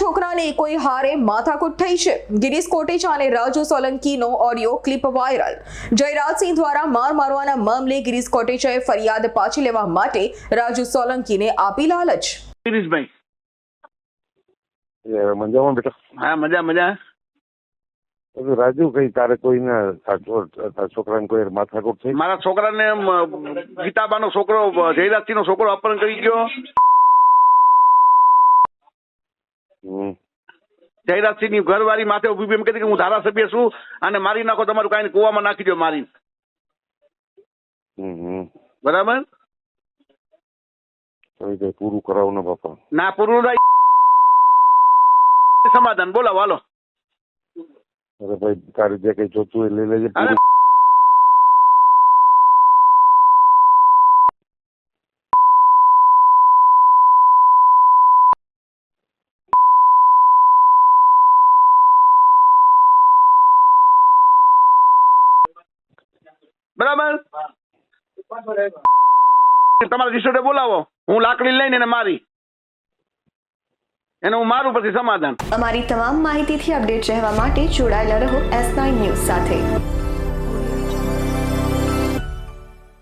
છોકરાને કોઈ હારે માથાકૂટ થઈ છે. ગિરીશ કોટેચા અને રાજુ સોલંકીનો ઓડિયો ક્લિપ વાયરલ જયરાજસિંહ દ્વારા માર મારવાના મામલે ગિરીશ કોટેચાએ ફરિયાદ પાછી લેવા માટે રાજુ સોલંકીને આપી લાલચ. ગિરીશભાઈ. મજામાં બેટા? હા મજા મજા. રાજુ કઈ તારે કોઈને છોકરાને કોઈ માથાકૂટ થઈ? મારા છોકરાને ગીતાબાનો છોકરો જયરાજસિંહનો છોકરો અપહરણ કરી ગયો. જયરાજસિંહની ઘરવાળી માથે ઊભી એમ કે હું ધારાસભ્ય છું અને મારી નાખો તમારું કાંઈ કુવામાં નાખી દો મારી. બરાબર? પૂરું કરાવું ને બાપા. ના પૂરું. સમાધાન. બોલાવો હાલો. અરે ભાઈ તારે જે કઈ જોતું એ લઈ લેજે. બરાબર? તમારા રિસોર્ટે બોલાવો. હું લાકડી લઈને એને મારી. એને હું મારું પછી સમાધાન. અમારી તમામ માહિતીથી અપડેટ રહેવા માટે જોડાયેલા રહો એસ નાઇન ન્યૂઝ સાથે.